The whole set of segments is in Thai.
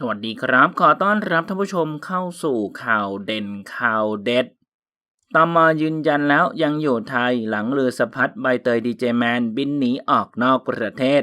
สวัสดีครับ ขอต้อนรับท่านผู้ชมเข้าสู่ข่าวเด่นข่าวเด็ดตมยืนยันแล้วยังอยู่ไทยหลังเรือสะพัดใบเตยดีเจแมนบินหนีออกนอกประเทศ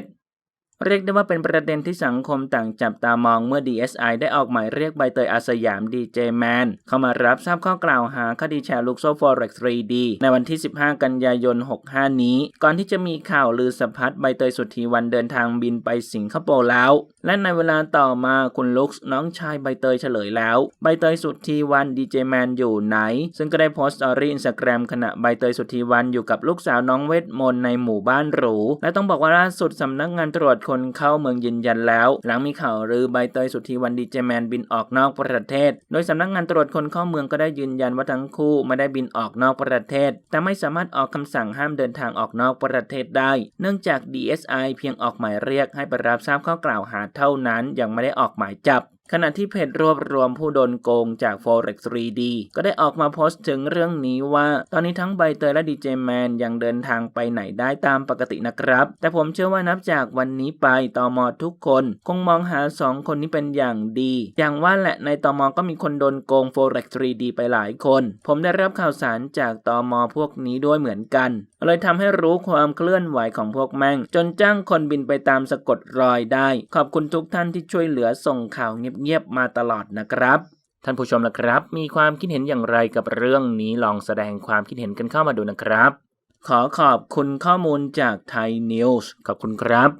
เรียกได้ว่าเป็นประเด็นที่สังคมต่างจับตามองเมื่อ DSI ได้ออกหมายเรียกใบเตยอาสยามดีเจแมนเข้ามารับทราบข้อกล่าวหาคดีแชร์ลูกโซ่ Forex 3D ในวันที่ 15 กันยายน 65 นี้ ก่อนที่จะมีข่าวลือสะพัดใบเตยสุธีวันเดินทางบินไปสิงคโปร์แล้ว และในเวลาต่อมาคุณลุกส์น้องชายใบเตยเฉลยแล้ว ใบเตยสุธีวันดีเจแมนอยู่ไหน ซึ่งก็ได้โพสต์สตอรี่อินสตาแกรมขณะใบเตยสุธีวันอยู่กับลูกสาวน้องเวทมนต์ในหมู่บ้านหรู และต้องบอกว่าล่าสุดสำนักงานตรวจคนเข้าเมืองยืนยันแล้ว หลังมีข่าวรือใบเตยสุธีวันดีเจแมนบินออกนอกประเทศ โดยสำนักงานตรวจคนเข้าเมืองก็ได้ยืนยันว่าทั้งคู่ไม่ได้บินออกนอกประเทศ แต่ไม่สามารถออกคำสั่งห้ามเดินทางออกนอกประเทศได้ เนื่องจาก DSI เพียงออกหมายเรียกให้ไปรับทราบข้อกล่าวหาเท่านั้น ยังไม่ได้ออกหมายจับ ขณะที่เพจรวบรวมผู้โดนโกงจาก Forex 3D ก็ได้ออกมาโพสต์ถึงเรื่องนี้ว่า ตอนนี้ทั้งใบเตยและดีเจแมนยังเดินทางไปไหนได้ตามปกตินะครับ แต่ผมเชื่อว่านับจากวันนี้ไปตอมอทุกคน คงมองหาสองคนนี้เป็นอย่างดี อย่างว่าแหละในตอมอก็มีคนโดนโกง Forex 3D ไปหลายคน ผมได้รับข่าวสารจากตอมอพวกนี้ด้วยเหมือนกัน เลยทำให้รู้ความเคลื่อนไหวของพวกแม่ง จนจ้างคนบินไปตามสะกดรอยได้ ขอบคุณทุกท่านที่ช่วยเหลือส่งข่าวเงียบๆมาตลอดนะครับท่านผู้ชมนะครับ มีความคิดเห็นอย่างไรกับเรื่องนี้ลองแสดงความคิดเห็นกันเข้ามาดูนะครับ ขอขอบคุณข้อมูลจากไทยนิวส์ขอบคุณครับ